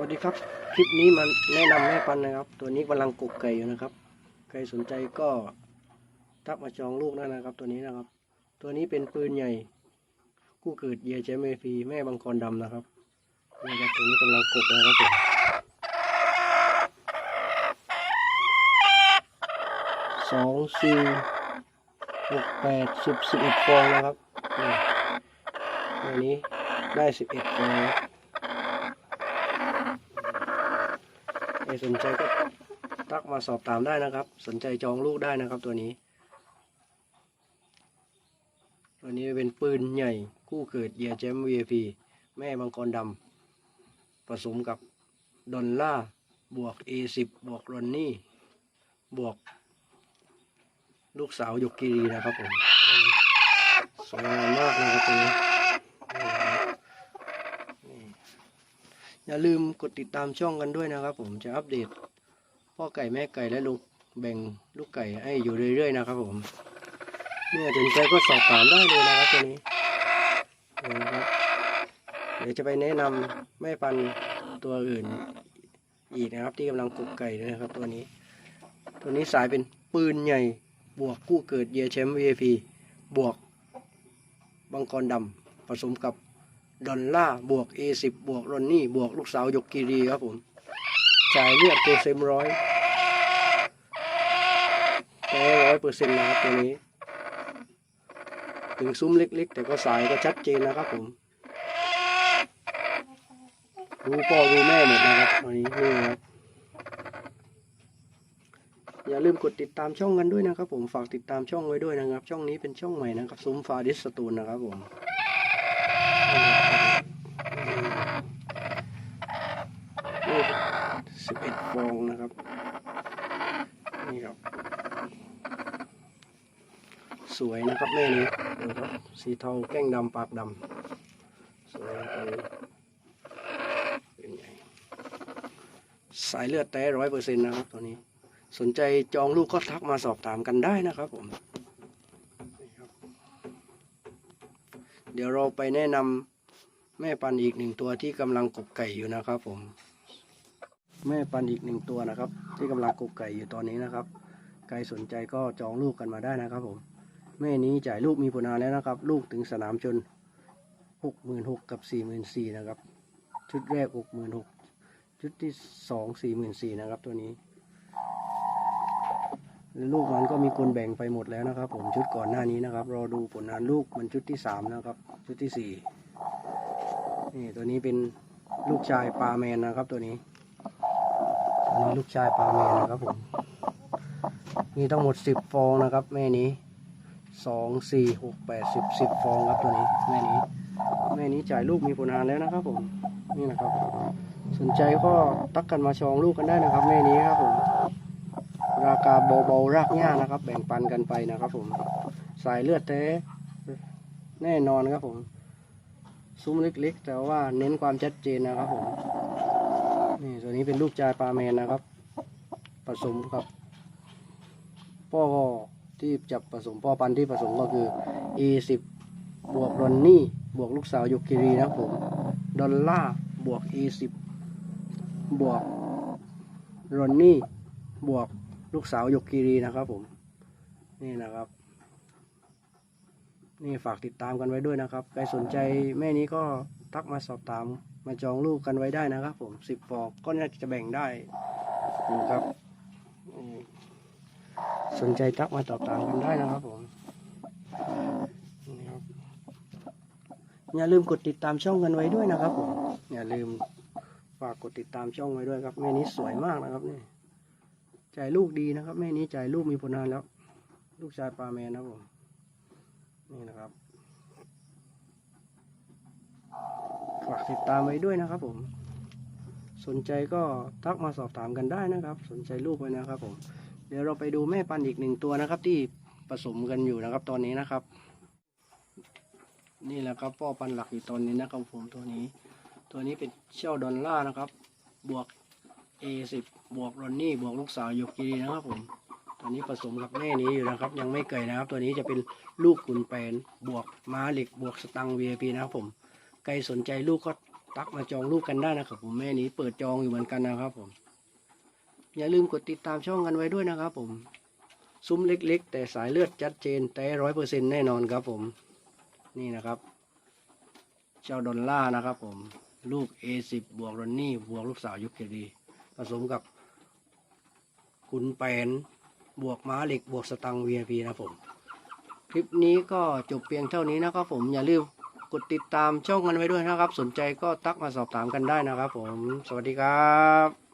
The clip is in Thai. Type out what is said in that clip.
วัสดีครับ คลิปนี้มันแนะนำแม่พันธุ์นะครับ ตัวนี้กำลังกกไก่อยู่นะครับ ใครสนใจก็ทักมาจองลูกได้นะครับ ตัวนี้นะครับ ตัวนี้เป็นปืนใหญ่กู้เกิดเยเจมเมฟีแม่บางกรดำนะครับนี่ครับตัวนี้กำลังกกนะครับผมสองสี่หกแปดสิบสิบเอ็ดฟองนะครับตัวนี้ได้สิบเอ็ดฟองนะครับ ใครสนใจก็ทักมาสอบถามได้นะครับ สนใจจองลูกได้นะครับตัวนี้ ตัวนี้เป็นปืนใหญ่คู่เกิดเยียแจม VIP แม่มังกรดำผสมกับดอลล่าบวก A10 บวกรอนนี่ บวก ลูกสาว ยกกีรีนะครับผมสวยงามมากนะครับตัวนี้นะครับนี่ อย่าลืมกดติดตามช่องกันด้วยนะครับ ผมจะอัปเดต พ่อไก่แม่ไก่และลูกแบ่งลูกไก่ให้อยู่เรื่อยๆนะครับ ผมเนี่ยสนใจก็สอบถามได้เลยนะครับตัวนี้นะครับเดี๋ยวจะไปแนะนำแม่พันธุ์ตัวอื่นอีกนะครับ ที่กำลังกกไก่ด้วยนะครับ ตัวนี้ ตัวนี้สายเป็นปืนใหญ่บวกกู้เกิดเยียแชมป์ VIP บวกบังกรดำผสมกับ ดอลล่าบวก A10 บวกรอนนี่บวกลูกสาวยกกีรีครับผมจ่ายเลือดตัวเซมร้อยแท้ร้อยเปอร์เซ็นต์นะครับตัวนี้ ถึงซุ้มเล็ก ๆ แต่ก็สายก็ชัดเจนนะครับผมรู้พ่อรู้แม่หมดนะครับตอนนี้นี่ครับอย่าลืมกดติดตามช่องกันด้วยนะครับผมฝากติดตามช่องไว้ด้วยนะครับ ช่องนี้เป็นช่องใหม่นะครับซุ้มฟาดิสตูนนะครับผม สิบเอ็ดฟองนะครับ นี่ครับ สวยนะครับแม่นี้ดูครับ สีเทาแก้งดำปากดำสวยเป็นไงสายเลือดแท้ร้อยเปอร์เซ็นต์นะครับตัวนี้ สนใจจองลูกก็ทักมาสอบถามกันได้นะครับผมนี่ครับ เดี๋ยวเราไปแนะนำแม่ปันอีกหนึ่งตัวที่กำลังกบไก่อยู่นะครับ ผม แม่ปันอีกหนึ่งตัวนะครับ ที่กำลังกบไก่อยู่ตอนนี้นะครับ ใครสนใจก็จองลูกกันมาได้นะครับ ผม แม่นี้จ่ายลูกมีผลงานแล้วนะครับ ลูกถึงสนามจนหกหมื่นหกกับสี่หมื่นสี่นะครับ ชุดแรกหกหมื่นหกชุดที่สองสี่หมื่นสี่นะครับ ตัวนี้ ลูกมันก็มีคนแบ่งไปหมดแล้วนะครับ ผมชุดก่อนหน้านี้นะครับ รอดูผลงานลูกมันชุดที่สามนะครับ ชุดที่สี่นี่ตัวนี้เป็นลูกชายปลาแมนนะครับตัวนี้ตัวนี้ลูกชายปลาแมนนะครับผมมีทั้งหมดสิบฟองนะครับ แม่นี้สองสี่หกแปดสิบสิบฟองครับตัวนี้แม่นี้แม่นี้จ่ายลูกมีผลงานแล้วนะครับผมนี่นะครับ สนใจก็ตักกันมาชองลูกกันได้นะครับ แม่นี้ครับผม ราคาเบาๆรากหญ้านะครับ แบ่งปันกันไปนะครับ ผมสายเลือดแท้แน่นอนครับผมซุ้มเล็กๆ แต่ว่าเน้นความชัดเจนนะครับผมนี่ตัวนี้เป็นลูกชายปลาแมนนะครับ ผสมกับพ่อที่จับผสมพ่อพันธุ์ที่ผสมก็คือ A10 บวกรอนนี่บวกลูกสาวยุกิรีนะครับผมดอลล่าบวก A10 บวกรอนนี่บวก ลูกสาวยกกีรีนะครับผม นี่นะครับ นี่ฝากติดตามกันไว้ด้วยนะครับ ใครสนใจแม่นี้ก็ทักมาสอบถามมาจองลูกกันไว้ได้นะครับ ผมสิบฟองก็น่าจะแบ่งได้นะครับ สนใจทักมาสอบถามกันได้นะครับผมอย่าลืมกดติดตามช่องกันไว้ด้วยนะครับผมอย่าลืมฝากกดติดตามช่องไว้ด้วยครับแม่นี้สวยมากนะครับนี่ จ่ายลูกดีนะครับแม่นี้จ่ายลูกมีผลงานแล้ว ลูกชายปลาแมนนะผมนี่นะครับฝากติดตามไว้ด้วยนะครับ ผม สนใจก็ทักมาสอบถามกันได้นะครับ สนใจลูกไว้นะครับ ผม เดี๋ยวเราไปดูแม่พันอีกหนึ่งตัวนะครับ ที่ผสมกันอยู่นะครับ ตอนนี้นะครับ นี่แหละครับพ่อพันหลักอยู่ตอนนี้นะครับผมตัวนี้ ตัวนี้เป็นเช่าดอลล่านะครับ บวก A10 บวกรอนนี่บวกลูกสาวโยกีนะครับผมตัวนี้ผสมกับแม่นี้อยู่นะครับ ยังไม่เกิดนะครับ ตัวนี้จะเป็นลูกขุนแปนบวกม้าเหล็กบวกสตัง VIP นะครับผมใครสนใจลูกก็ตักมาจองลูกกันได้นะครับ ผมแม่นี้เปิดจองอยู่เหมือนกันนะครับผม อย่าลืมกดติดตามช่องกันไว้ด้วยนะครับ ผม ซุ้มเล็ก ๆ แต่สายเลือดชัดเจนแต่ร้อยเปอร์เซ็นแน่นอนครับ ผม นี่นะครับเจ้าดอลล่านะครับ ผม ลูก A10 บวกรอนนี่บวกลูกสาวยุคเคดี ผสมกับขุนแปนบวกม้าเหล็กบวกสตัง VIP นะครับผม คลิปนี้ก็จบเพียงเท่านี้นะครับผมอย่าลืมกดติดตามช่องกันไว้ด้วยนะครับ สนใจก็ทักมาสอบถามกันได้นะครับผม สวัสดีครับ